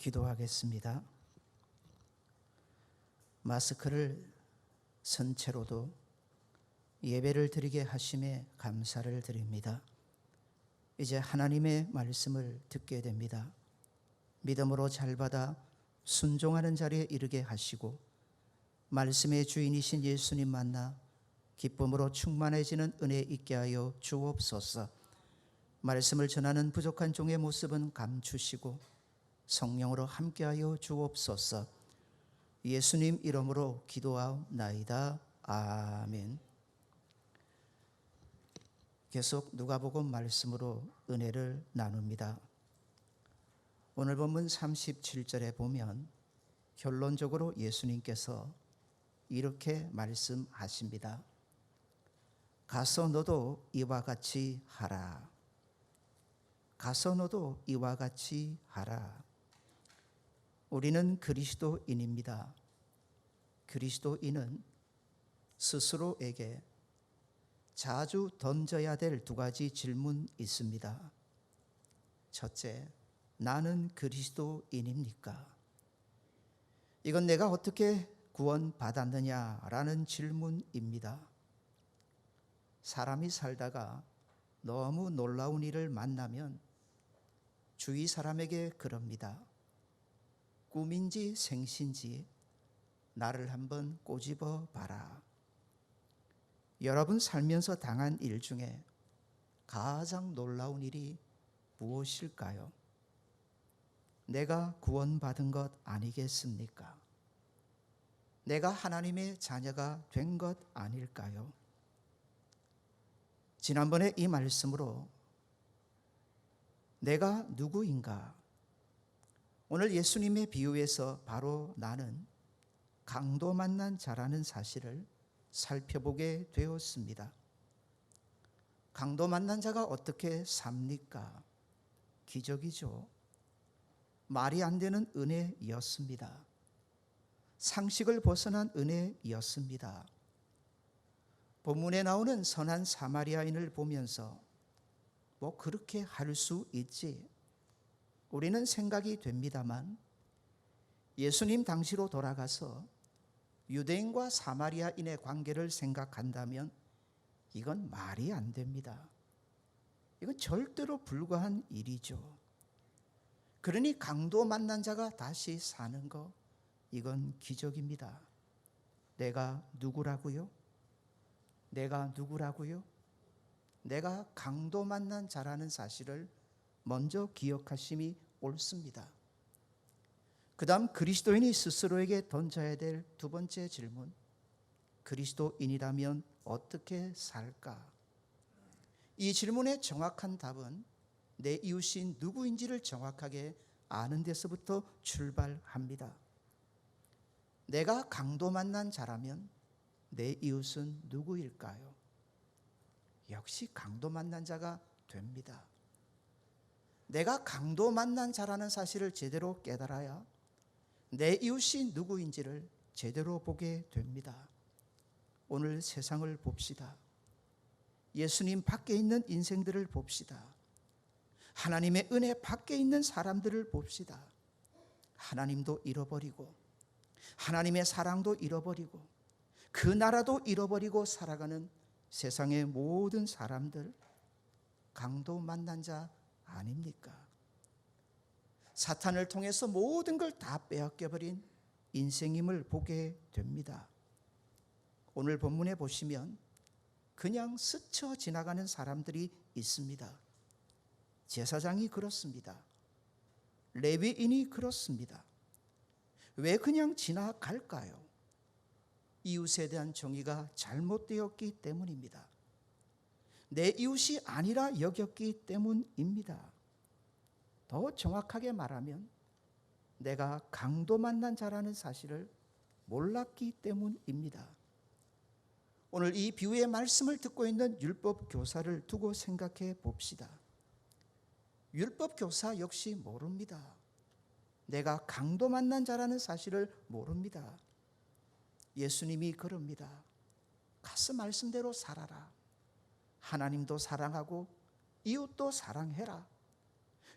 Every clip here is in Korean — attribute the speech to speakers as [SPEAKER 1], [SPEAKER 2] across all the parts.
[SPEAKER 1] 기도하겠습니다. 마스크를 선 채로도 예배를 드리게 하심에 감사를 드립니다. 이제 하나님의 말씀을 듣게 됩니다. 믿음으로 잘 받아 순종하는 자리에 이르게 하시고 말씀의 주인이신 예수님 만나 기쁨으로 충만해지는 은혜 있게 하여 주옵소서. 말씀을 전하는 부족한 종의 모습은 감추시고 성령으로 함께하여 주옵소서. 예수님 이름으로 기도하옵나이다. 아멘. 계속 누가복음 말씀으로 은혜를 나눕니다. 오늘 본문 37절에 보면 결론적으로 예수님께서 이렇게 말씀하십니다. 가서 너도 이와 같이 하라. 가서 너도 이와 같이 하라. 우리는 그리스도인입니다. 그리스도인은 스스로에게 자주 던져야 될 두 가지 질문 있습니다. 첫째, 나는 그리스도인입니까? 이건 내가 어떻게 구원받았느냐라는 질문입니다. 사람이 살다가 너무 놀라운 일을 만나면 주위 사람에게 그럽니다. 꿈인지 생신지 나를 한번 꼬집어 봐라. 여러분 살면서 당한 일 중에 가장 놀라운 일이 무엇일까요? 내가 구원받은 것 아니겠습니까? 내가 하나님의 자녀가 된 것 아닐까요? 지난번에 이 말씀으로 내가 누구인가? 오늘 예수님의 비유에서 바로 나는 강도 만난 자라는 사실을 살펴보게 되었습니다. 강도 만난 자가 어떻게 삽니까? 기적이죠. 말이 안 되는 은혜였습니다. 상식을 벗어난 은혜였습니다. 본문에 나오는 선한 사마리아인을 보면서 뭐 그렇게 할 수 있지. 우리는 생각이 됩니다만 예수님 당시로 돌아가서 유대인과 사마리아인의 관계를 생각한다면 이건 말이 안 됩니다. 이건 절대로 불가한 일이죠. 그러니 강도 만난 자가 다시 사는 거 이건 기적입니다. 내가 누구라고요? 내가 누구라고요? 내가 강도 만난 자라는 사실을 먼저 기억하심이 옳습니다. 그 다음 그리스도인이 스스로에게 던져야 될 두 번째 질문. 그리스도인이라면 어떻게 살까? 이 질문의 정확한 답은 내 이웃이 누구인지를 정확하게 아는 데서부터 출발합니다. 내가 강도 만난 자라면 내 이웃은 누구일까요? 역시 강도 만난 자가 됩니다. 내가 강도 만난 자라는 사실을 제대로 깨달아야 내 이웃이 누구인지를 제대로 보게 됩니다. 오늘 세상을 봅시다. 예수님 밖에 있는 인생들을 봅시다. 하나님의 은혜 밖에 있는 사람들을 봅시다. 하나님도 잃어버리고 하나님의 사랑도 잃어버리고 그 나라도 잃어버리고 살아가는 세상의 모든 사람들 강도 만난 자 아닙니까? 사탄을 통해서 모든 걸 다 빼앗겨 버린 인생임을 보게 됩니다. 오늘 본문에 보시면 그냥 스쳐 지나가는 사람들이 있습니다. 제사장이 그렇습니다. 레위인이 그렇습니다. 왜 그냥 지나갈까요? 이웃에 대한 정의가 잘못되었기 때문입니다. 내 이웃이 아니라 여겼기 때문입니다. 더 정확하게 말하면 내가 강도 만난 자라는 사실을 몰랐기 때문입니다. 오늘 이 비유의 말씀을 듣고 있는 율법 교사를 두고 생각해 봅시다. 율법 교사 역시 모릅니다. 내가 강도 만난 자라는 사실을 모릅니다. 예수님이 그럽니다. 가서 말씀대로 살아라. 하나님도 사랑하고 이웃도 사랑해라.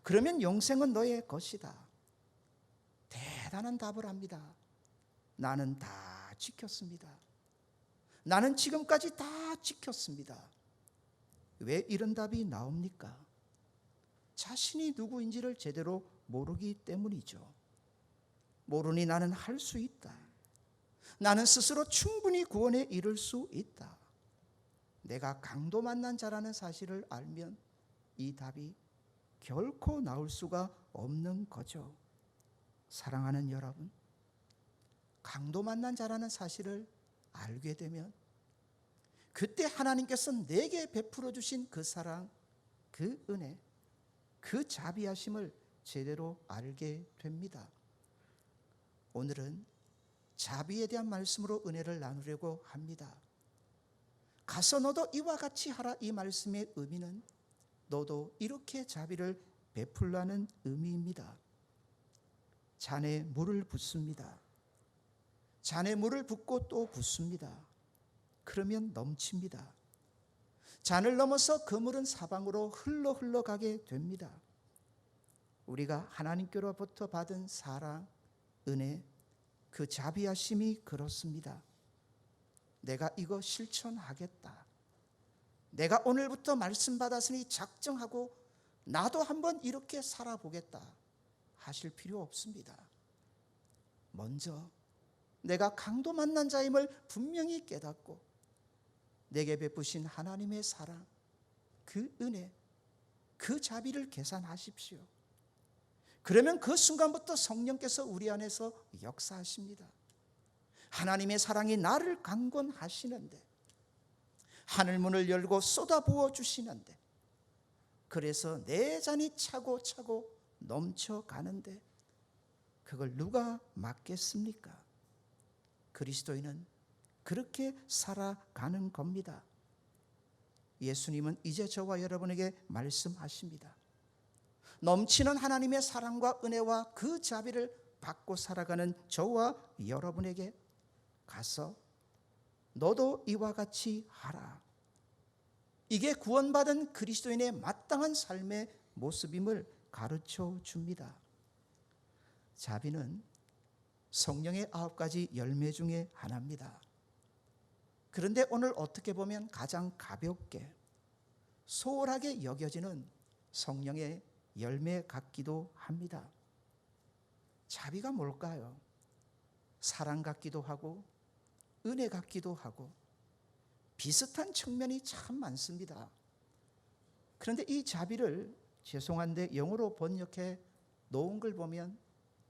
[SPEAKER 1] 그러면 영생은 너의 것이다. 대단한 답을 합니다. 나는 다 지켰습니다. 나는 지금까지 다 지켰습니다. 왜 이런 답이 나옵니까? 자신이 누구인지를 제대로 모르기 때문이죠. 모르니 나는 할 수 있다. 나는 스스로 충분히 구원에 이를 수 있다. 내가 강도 만난 자라는 사실을 알면 이 답이 결코 나올 수가 없는 거죠. 사랑하는 여러분, 강도 만난 자라는 사실을 알게 되면 그때 하나님께서 내게 베풀어 주신 그 사랑, 그 은혜, 그 자비하심을 제대로 알게 됩니다. 오늘은 자비에 대한 말씀으로 은혜를 나누려고 합니다. 가서 너도 이와 같이 하라 이 말씀의 의미는 너도 이렇게 자비를 베풀라는 의미입니다. 잔에 물을 붓습니다. 잔에 물을 붓고 또 붓습니다. 그러면 넘칩니다. 잔을 넘어서 그 물은 사방으로 흘러 흘러가게 됩니다. 우리가 하나님께로부터 받은 사랑, 은혜, 그 자비하심이 그렇습니다. 내가 이거 실천하겠다. 내가 오늘부터 말씀 받았으니 작정하고 나도 한번 이렇게 살아보겠다. 하실 필요 없습니다. 먼저 내가 강도 만난 자임을 분명히 깨닫고 내게 베푸신 하나님의 사랑, 그 은혜, 그 자비를 계산하십시오. 그러면 그 순간부터 성령께서 우리 안에서 역사하십니다. 하나님의 사랑이 나를 강권하시는데 하늘 문을 열고 쏟아부어 주시는데 그래서 내 잔이 차고 차고 넘쳐가는데 그걸 누가 막겠습니까? 그리스도인은 그렇게 살아가는 겁니다. 예수님은 이제 저와 여러분에게 말씀하십니다. 넘치는 하나님의 사랑과 은혜와 그 자비를 받고 살아가는 저와 여러분에게 가서 너도 이와 같이 하라. 이게 구원받은 그리스도인의 마땅한 삶의 모습임을 가르쳐 줍니다. 자비는 성령의 아홉 가지 열매 중에 하나입니다. 그런데 오늘 어떻게 보면 가장 가볍게 소홀하게 여겨지는 성령의 열매 같기도 합니다. 자비가 뭘까요? 사랑 같기도 하고 은혜 같기도 하고 비슷한 측면이 참 많습니다. 그런데 이 자비를 죄송한데 영어로 번역해 놓은 걸 보면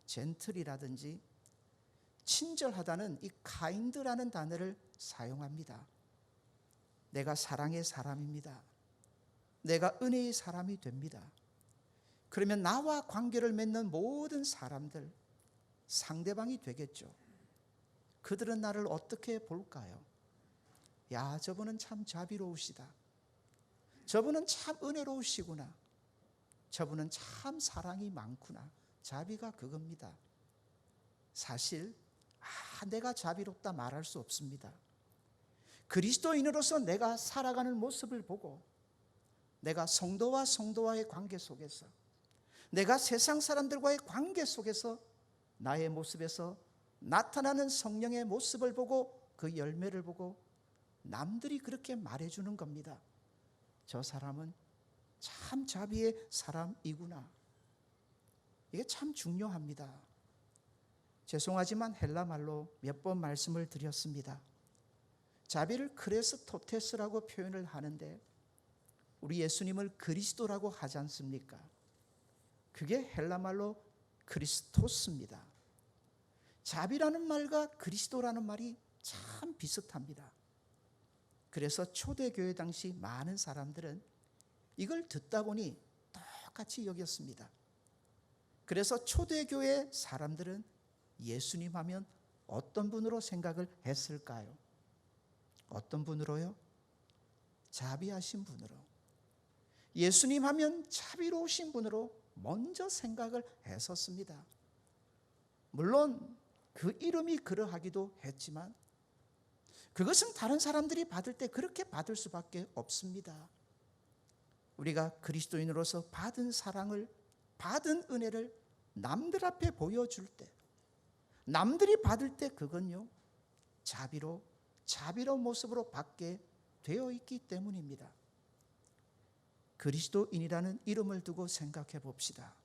[SPEAKER 1] 젠틀이라든지 친절하다는 이 kind라는 단어를 사용합니다. 내가 사랑의 사람입니다. 내가 은혜의 사람이 됩니다. 그러면 나와 관계를 맺는 모든 사람들 상대방이 되겠죠. 그들은 나를 어떻게 볼까요? 야, 저분은 참 자비로우시다. 저분은 참 은혜로우시구나. 저분은 참 사랑이 많구나. 자비가 그겁니다. 사실 아, 내가 자비롭다 말할 수 없습니다. 그리스도인으로서 내가 살아가는 모습을 보고 내가 성도와 성도와의 관계 속에서 내가 세상 사람들과의 관계 속에서 나의 모습에서 나타나는 성령의 모습을 보고 그 열매를 보고 남들이 그렇게 말해주는 겁니다. 저 사람은 참 자비의 사람이구나. 이게 참 중요합니다. 죄송하지만 헬라 말로 몇 번 말씀을 드렸습니다. 자비를 크레스토테스라고 표현을 하는데 우리 예수님을 그리스도라고 하지 않습니까? 그게 헬라 말로 크리스토스입니다. 자비라는 말과 그리스도라는 말이 참 비슷합니다. 그래서 초대교회 당시 많은 사람들은 이걸 듣다 보니 똑같이 여겼습니다. 그래서 초대교회 사람들은 예수님 하면 어떤 분으로 생각을 했을까요? 어떤 분으로요? 자비하신 분으로. 예수님 하면 자비로우신 분으로 먼저 생각을 했었습니다. 물론 그 이름이 그러하기도 했지만 그것은 다른 사람들이 받을 때 그렇게 받을 수밖에 없습니다. 우리가 그리스도인으로서 받은 사랑을 받은 은혜를 남들 앞에 보여줄 때 남들이 받을 때 그건요 자비로 자비로운 모습으로 받게 되어 있기 때문입니다. 그리스도인이라는 이름을 두고 생각해 봅시다.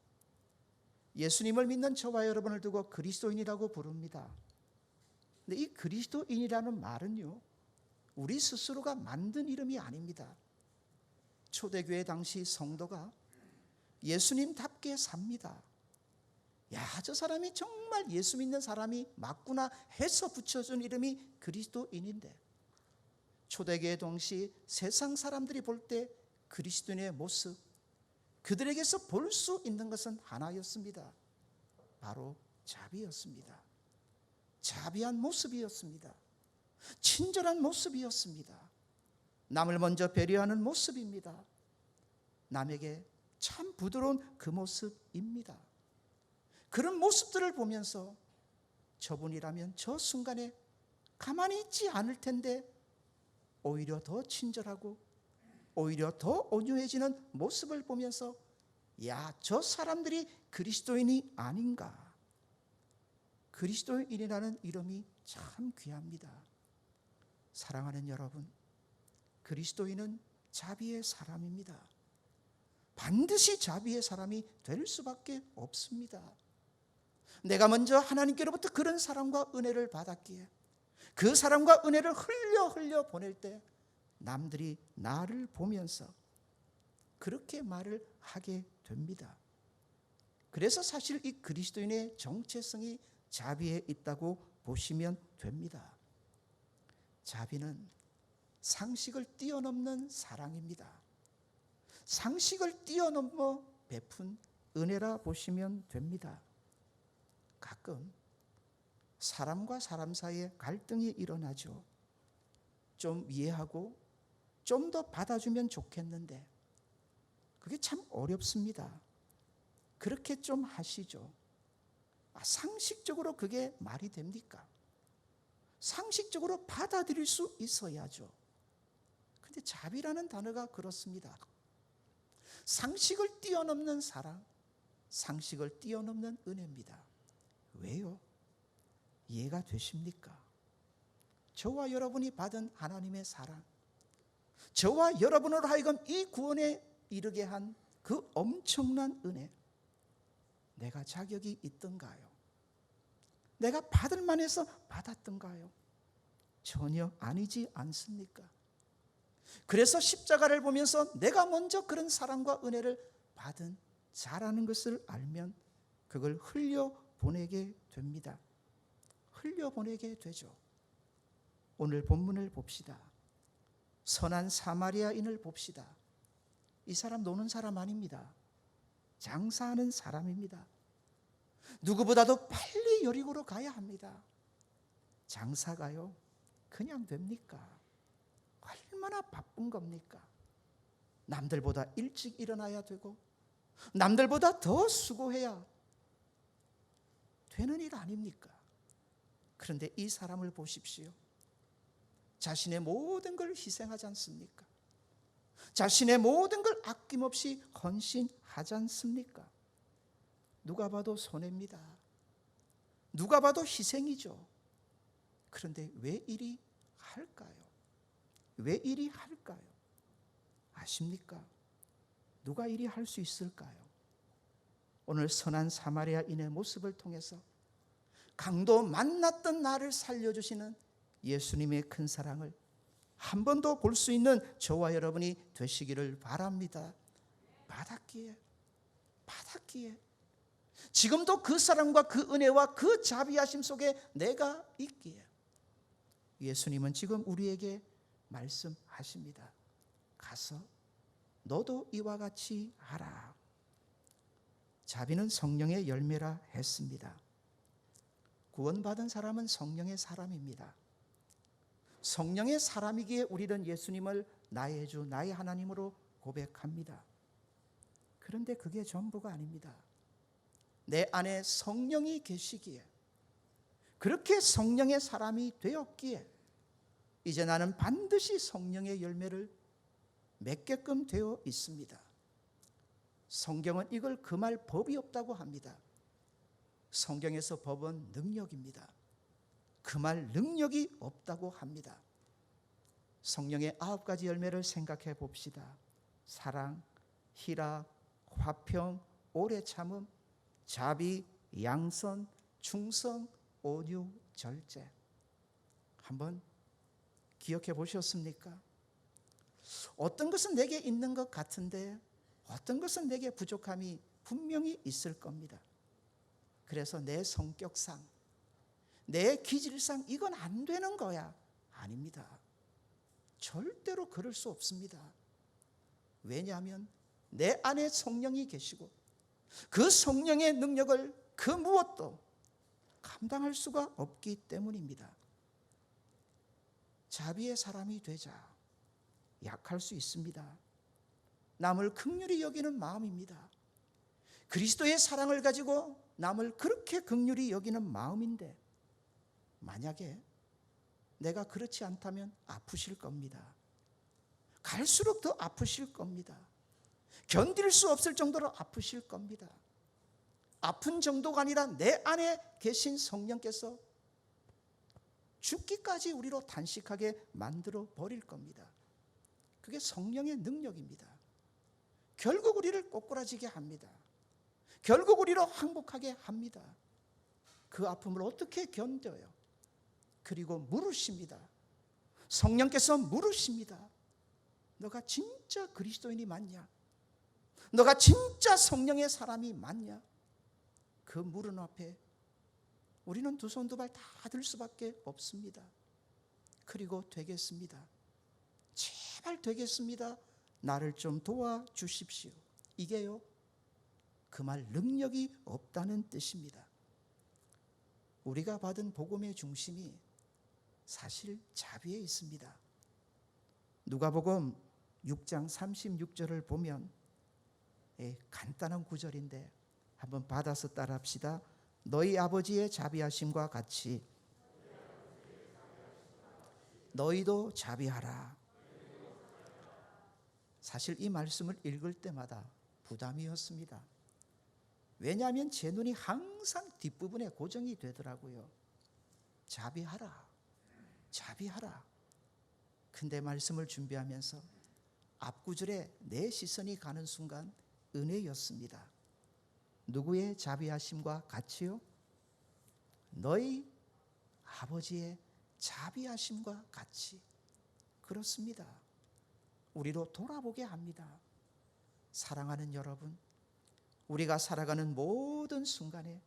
[SPEAKER 1] 예수님을 믿는 저와 여러분을 두고 그리스도인이라고 부릅니다. 근데 이 그리스도인이라는 말은요, 우리 스스로가 만든 이름이 아닙니다. 초대교회 당시 성도가 예수님답게 삽니다. 야, 저 사람이 정말 예수 믿는 사람이 맞구나 해서 붙여준 이름이 그리스도인인데, 초대교회 동시 세상 사람들이 볼 때 그리스도인의 모습, 그들에게서 볼 수 있는 것은 하나였습니다. 바로 자비였습니다. 자비한 모습이었습니다. 친절한 모습이었습니다. 남을 먼저 배려하는 모습입니다. 남에게 참 부드러운 그 모습입니다. 그런 모습들을 보면서 저분이라면 저 순간에 가만히 있지 않을 텐데 오히려 더 친절하고 오히려 더 온유해지는 모습을 보면서 야, 저 사람들이 그리스도인이 아닌가. 그리스도인이라는 이름이 참 귀합니다. 사랑하는 여러분, 그리스도인은 자비의 사람입니다. 반드시 자비의 사람이 될 수밖에 없습니다. 내가 먼저 하나님께로부터 그런 사랑과 은혜를 받았기에 그 사랑과 은혜를 흘려 흘려 보낼 때 남들이 나를 보면서 그렇게 말을 하게 됩니다. 그래서 사실 이 그리스도인의 정체성이 자비에 있다고 보시면 됩니다. 자비는 상식을 뛰어넘는 사랑입니다. 상식을 뛰어넘어 베푼 은혜라 보시면 됩니다. 가끔 사람과 사람 사이에 갈등이 일어나죠. 좀 이해하고 좀 더 받아주면 좋겠는데 그게 참 어렵습니다. 그렇게 좀 하시죠. 아, 상식적으로 그게 말이 됩니까? 상식적으로 받아들일 수 있어야죠. 근데 자비라는 단어가 그렇습니다. 상식을 뛰어넘는 사랑, 상식을 뛰어넘는 은혜입니다. 왜요? 이해가 되십니까? 저와 여러분이 받은 하나님의 사랑, 저와 여러분으로 하여금 이 구원에 이르게 한 그 엄청난 은혜, 내가 자격이 있던가요? 내가 받을 만해서 받았던가요? 전혀 아니지 않습니까? 그래서 십자가를 보면서 내가 먼저 그런 사랑과 은혜를 받은 자라는 것을 알면 그걸 흘려 보내게 됩니다. 흘려 보내게 되죠. 오늘 본문을 봅시다. 선한 사마리아인을 봅시다. 이 사람 노는 사람 아닙니다. 장사하는 사람입니다. 누구보다도 빨리 여리고로 가야 합니다. 장사가요, 그냥 됩니까? 얼마나 바쁜 겁니까? 남들보다 일찍 일어나야 되고, 남들보다 더 수고해야 되는 일 아닙니까? 그런데 이 사람을 보십시오. 자신의 모든 걸 희생하지 않습니까? 자신의 모든 걸 아낌없이 헌신하지 않습니까? 누가 봐도 손해입니다. 누가 봐도 희생이죠. 그런데 왜 이리 할까요? 왜 이리 할까요? 아십니까? 누가 이리 할 수 있을까요? 오늘 선한 사마리아인의 모습을 통해서 강도 만났던 나를 살려주시는 예수님의 큰 사랑을 한 번 더 볼 수 있는 저와 여러분이 되시기를 바랍니다. 받았기에, 받았기에. 지금도 그 사랑과 그 은혜와 그 자비하심 속에 내가 있기에. 예수님은 지금 우리에게 말씀하십니다. 가서 너도 이와 같이 하라. 자비는 성령의 열매라 했습니다. 구원받은 사람은 성령의 사람입니다. 성령의 사람이기에 우리는 예수님을 나의 주, 나의 하나님으로 고백합니다. 그런데 그게 전부가 아닙니다. 내 안에 성령이 계시기에, 그렇게 성령의 사람이 되었기에, 이제 나는 반드시 성령의 열매를 맺게끔 되어 있습니다. 성경은 이걸 금할 법이 없다고 합니다. 성경에서 법은 능력입니다. 그 말 능력이 없다고 합니다. 성령의 아홉 가지 열매를 생각해 봅시다. 사랑, 희락, 화평, 오래 참음, 자비, 양선, 충성, 온유, 절제. 한번 기억해 보셨습니까? 어떤 것은 내게 있는 것 같은데 어떤 것은 내게 부족함이 분명히 있을 겁니다. 그래서 내 성격상, 내 기질상 이건 안 되는 거야. 아닙니다. 절대로 그럴 수 없습니다. 왜냐하면 내 안에 성령이 계시고 그 성령의 능력을 그 무엇도 감당할 수가 없기 때문입니다. 자비의 사람이 되자 약할 수 있습니다. 남을 극률히 여기는 마음입니다. 그리스도의 사랑을 가지고 남을 그렇게 극률히 여기는 마음인데 만약에 내가 그렇지 않다면 아프실 겁니다. 갈수록 더 아프실 겁니다. 견딜 수 없을 정도로 아프실 겁니다. 아픈 정도가 아니라 내 안에 계신 성령께서 죽기까지 우리로 단식하게 만들어 버릴 겁니다. 그게 성령의 능력입니다. 결국 우리를 꼬꾸라지게 합니다. 결국 우리로 항복하게 합니다. 그 아픔을 어떻게 견뎌요? 그리고 물으십니다. 성령께서 물으십니다. 너가 진짜 그리스도인이 맞냐? 너가 진짜 성령의 사람이 맞냐? 그 물은 앞에 우리는 두 손 두 발 다 들 수밖에 없습니다. 그리고 되겠습니다. 제발 되겠습니다. 나를 좀 도와 주십시오. 이게요. 그 말 능력이 없다는 뜻입니다. 우리가 받은 복음의 중심이 사실 자비에 있습니다. 누가복음 6장 36절을 보면 예, 간단한 구절인데 한번 받아서 따라합시다. 너희 아버지의 자비하심과 같이 너희도 자비하라. 사실 이 말씀을 읽을 때마다 부담이었습니다. 왜냐하면 제 눈이 항상 뒷부분에 고정이 되더라고요. 자비하라. 자비하라. 근데 말씀을 준비하면서 앞구절에 내 시선이 가는 순간 은혜였습니다. 누구의 자비하심과 같이요? 너희 아버지의 자비하심과 같이 그렇습니다. 우리로 돌아보게 합니다. 사랑하는 여러분, 우리가 살아가는 모든 순간에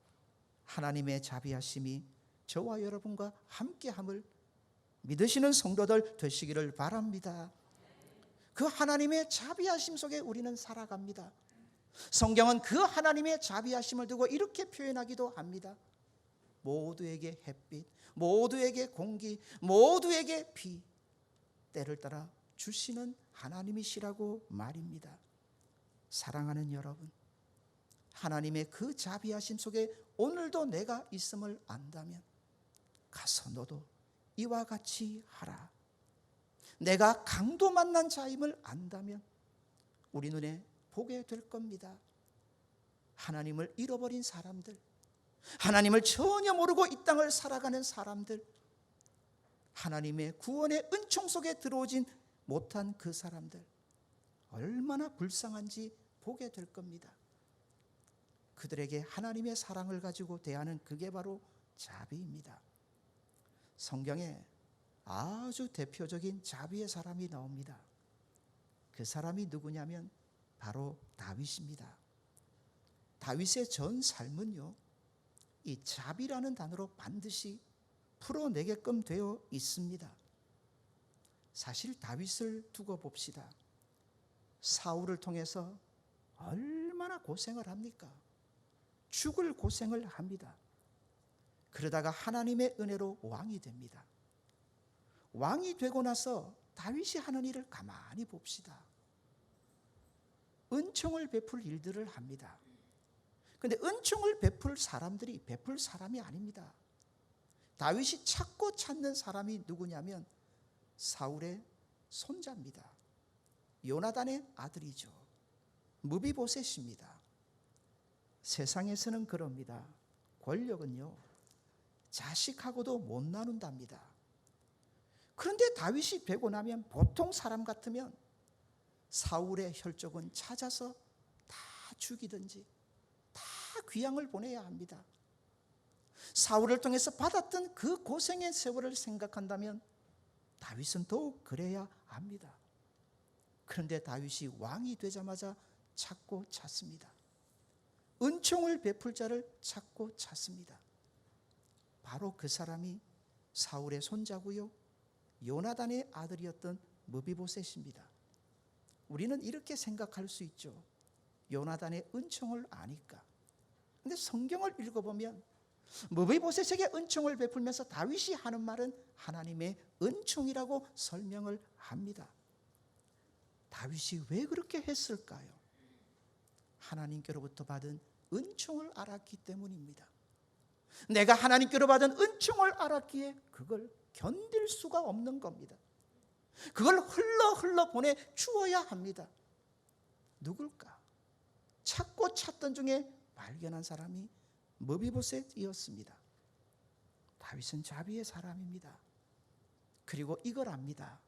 [SPEAKER 1] 하나님의 자비하심이 저와 여러분과 함께함을 믿으시는 성도들 되시기를 바랍니다. 그 하나님의 자비하심 속에 우리는 살아갑니다. 성경은 그 하나님의 자비하심을 두고 이렇게 표현하기도 합니다. 모두에게 햇빛, 모두에게 공기, 모두에게 비, 때를 따라 주시는 하나님이시라고 말입니다. 사랑하는 여러분, 하나님의 그 자비하심 속에 오늘도 내가 있음을 안다면 가서 너도 이와 같이 하라. 내가 강도 만난 자임을 안다면 우리 눈에 보게 될 겁니다. 하나님을 잃어버린 사람들, 하나님을 전혀 모르고 이 땅을 살아가는 사람들, 하나님의 구원의 은총 속에 들어오진 못한 그 사람들, 얼마나 불쌍한지 보게 될 겁니다. 그들에게 하나님의 사랑을 가지고 대하는 그게 바로 자비입니다. 성경에 아주 대표적인 자비의 사람이 나옵니다. 그 사람이 누구냐면 바로 다윗입니다. 다윗의 전 삶은요, 이 자비라는 단어로 반드시 풀어내게끔 되어 있습니다. 사실 다윗을 두고 봅시다. 사울을 통해서 얼마나 고생을 합니까? 죽을 고생을 합니다. 그러다가 하나님의 은혜로 왕이 됩니다. 왕이 되고 나서 다윗이 하는 일을 가만히 봅시다. 은총을 베풀 일들을 합니다. 근데 은총을 베풀 사람들이 베풀 사람이 아닙니다. 다윗이 찾고 찾는 사람이 누구냐면 사울의 손자입니다. 요나단의 아들이죠. 무비보셋입니다. 세상에서는 그럽니다. 권력은요 자식하고도 못 나눈답니다. 그런데 다윗이 되고 나면 보통 사람 같으면 사울의 혈족은 찾아서 다 죽이든지 다 귀양을 보내야 합니다. 사울을 통해서 받았던 그 고생의 세월을 생각한다면 다윗은 더욱 그래야 합니다. 그런데 다윗이 왕이 되자마자 찾고 찾습니다. 은총을 베풀 자를 찾고 찾습니다. 바로 그 사람이 사울의 손자고요. 요나단의 아들이었던 무비보셋입니다. 우리는 이렇게 생각할 수 있죠. 요나단의 은총을 아니까. 근데 성경을 읽어보면 무비보셋에게 은총을 베풀면서 다윗이 하는 말은 하나님의 은총이라고 설명을 합니다. 다윗이 왜 그렇게 했을까요? 하나님께로부터 받은 은총을 알았기 때문입니다. 내가 하나님께로 받은 은총을 알았기에 그걸 견딜 수가 없는 겁니다. 그걸 흘러 흘러 보내 주어야 합니다. 누굴까? 찾고 찾던 중에 발견한 사람이 머비보셋이었습니다. 다윗은 자비의 사람입니다. 그리고 이걸 압니다.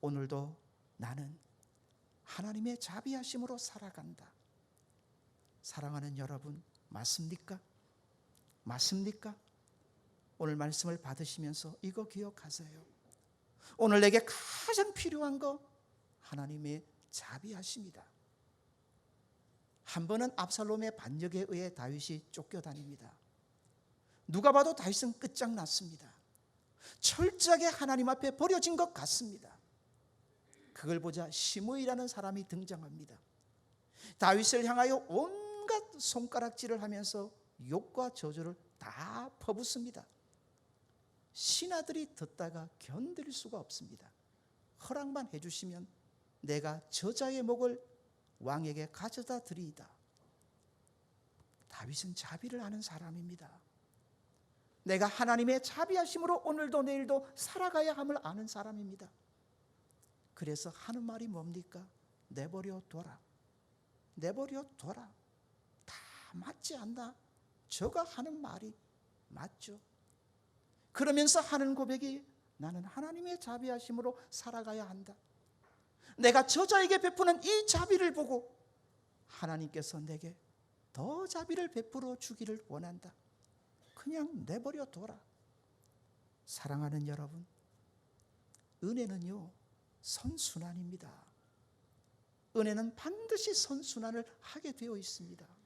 [SPEAKER 1] 오늘도 나는 하나님의 자비하심으로 살아간다. 사랑하는 여러분, 맞습니까? 맞습니까? 오늘 말씀을 받으시면서 이거 기억하세요. 오늘 내게 가장 필요한 거 하나님의 자비하심이다. 한 번은 압살롬의 반역에 의해 다윗이 쫓겨다닙니다. 누가 봐도 다윗은 끝장났습니다. 철저하게 하나님 앞에 버려진 것 같습니다. 그걸 보자 시므이라는 사람이 등장합니다. 다윗을 향하여 온갖 손가락질을 하면서 욕과 저주를 다 퍼붓습니다. 신하들이 듣다가 견딜 수가 없습니다. 허락만 해주시면 내가 저자의 목을 왕에게 가져다 드리이다. 다윗은 자비를 아는 사람입니다. 내가 하나님의 자비하심으로 오늘도 내일도 살아가야 함을 아는 사람입니다. 그래서 하는 말이 뭡니까? 내버려 둬라. 내버려 둬라. 다 맞지 않나? 저가 하는 말이 맞죠. 그러면서 하는 고백이 나는 하나님의 자비하심으로 살아가야 한다. 내가 저자에게 베푸는 이 자비를 보고 하나님께서 내게 더 자비를 베풀어 주기를 원한다. 그냥 내버려 둬라. 사랑하는 여러분, 은혜는요, 선순환입니다. 은혜는 반드시 선순환을 하게 되어 있습니다.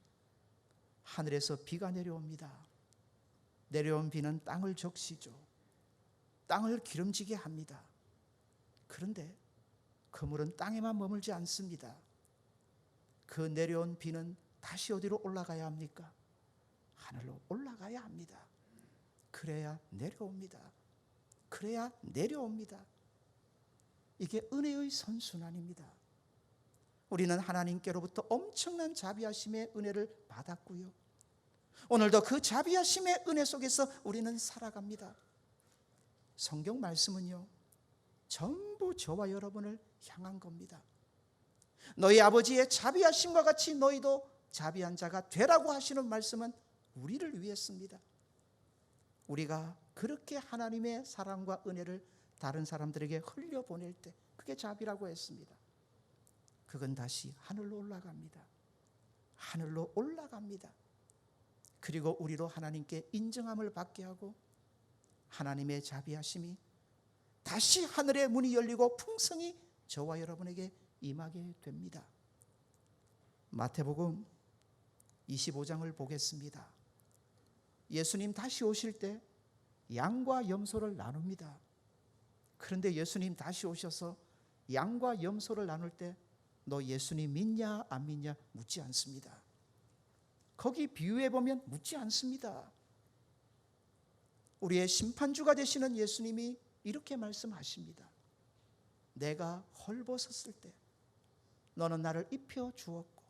[SPEAKER 1] 하늘에서 비가 내려옵니다. 내려온 비는 땅을 적시죠. 땅을 기름지게 합니다. 그런데 그 물은 땅에만 머물지 않습니다. 그 내려온 비는 다시 어디로 올라가야 합니까? 하늘로 올라가야 합니다. 그래야 내려옵니다. 그래야 내려옵니다. 이게 은혜의 선순환입니다. 우리는 하나님께로부터 엄청난 자비하심의 은혜를 받았고요. 오늘도 그 자비하심의 은혜 속에서 우리는 살아갑니다. 성경 말씀은요, 전부 저와 여러분을 향한 겁니다. 너희 아버지의 자비하심과 같이 너희도 자비한 자가 되라고 하시는 말씀은 우리를 위했습니다. 우리가 그렇게 하나님의 사랑과 은혜를 다른 사람들에게 흘려 보낼 때 그게 자비라고 했습니다. 그건 다시 하늘로 올라갑니다. 하늘로 올라갑니다. 그리고 우리로 하나님께 인정함을 받게 하고 하나님의 자비하심이 다시 하늘의 문이 열리고 풍성이 저와 여러분에게 임하게 됩니다. 마태복음 25장을 보겠습니다. 예수님 다시 오실 때 양과 염소를 나눕니다. 그런데 예수님 다시 오셔서 양과 염소를 나눌 때 너 예수님 믿냐 안 믿냐 묻지 않습니다. 거기 비유해 보면 묻지 않습니다. 우리의 심판주가 되시는 예수님이 이렇게 말씀하십니다. 내가 헐벗었을 때 너는 나를 입혀 주었고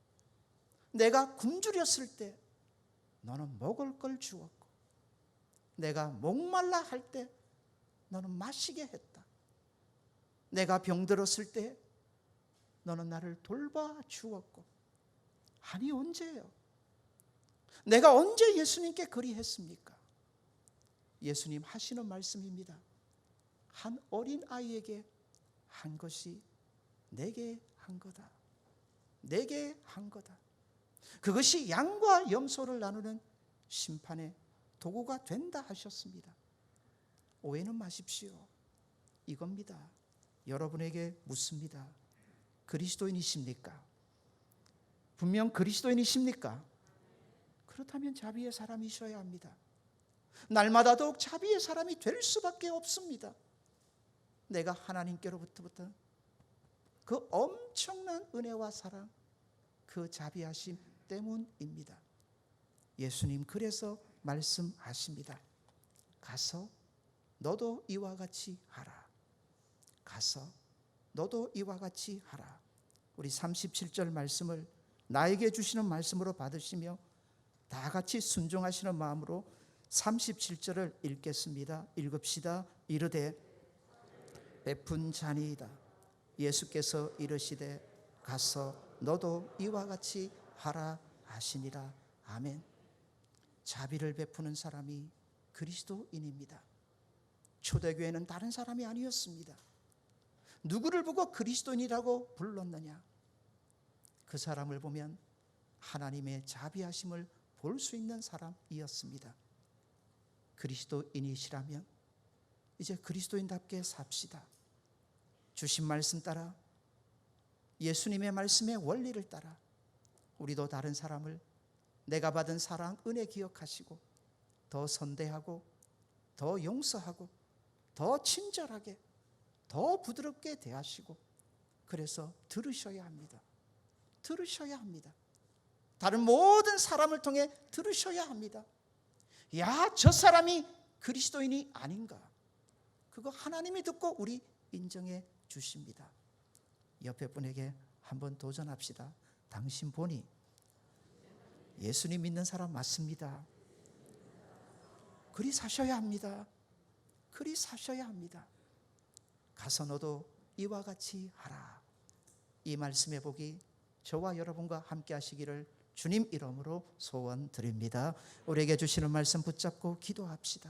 [SPEAKER 1] 내가 굶주렸을 때 너는 먹을 걸 주었고 내가 목말라 할 때 너는 마시게 했다. 내가 병들었을 때 너는 나를 돌봐 주었고 아니 언제요? 내가 언제 예수님께 그리했습니까? 예수님 하시는 말씀입니다. 한 어린 아이에게 한 것이 내게 한 거다. 내게 한 거다. 그것이 양과 염소를 나누는 심판의 도구가 된다 하셨습니다. 오해는 마십시오. 이겁니다. 여러분에게 묻습니다. 그리스도인이십니까? 분명 그리스도인이십니까? 그렇다면 자비의 사람이셔야 합니다. 날마다 더욱 자비의 사람이 될 수밖에 없습니다. 내가 하나님께로부터 그 엄청난 은혜와 사랑, 그 자비하심 때문입니다. 예수님 그래서 말씀하십니다. 가서 너도 이와 같이 하라. 가서 너도 이와 같이 하라. 우리 37절 말씀을 나에게 주시는 말씀으로 받으시며 다 같이 순종하시는 마음으로 37절을 읽겠습니다. 읽읍시다. 이르되 베푼 잔이다. 예수께서 이르시되 가서 너도 이와 같이 하라 하시니라. 아멘. 자비를 베푸는 사람이 그리스도인입니다. 초대교회는 다른 사람이 아니었습니다. 누구를 보고 그리스도인이라고 불렀느냐? 그 사람을 보면 하나님의 자비하심을 볼 수 있는 사람이었습니다. 그리스도인이시라면 이제 그리스도인답게 삽시다. 주신 말씀 따라 예수님의 말씀의 원리를 따라 우리도 다른 사람을 내가 받은 사랑 은혜 기억하시고 더 선대하고 더 용서하고 더 친절하게 더 부드럽게 대하시고 그래서 들으셔야 합니다. 들으셔야 합니다. 다른 모든 사람을 통해 들으셔야 합니다. 야, 저 사람이 그리스도인이 아닌가? 그거 하나님이 듣고 우리 인정해 주십니다. 옆에 분에게 한번 도전합시다. 당신 보니 예수님 믿는 사람 맞습니다. 그리 사셔야 합니다. 그리 사셔야 합니다. 가서 너도 이와 같이 하라. 이 말씀의 복이 저와 여러분과 함께 하시기를 주님 이름으로 소원 드립니다. 우리에게 주시는 말씀 붙잡고 기도합시다.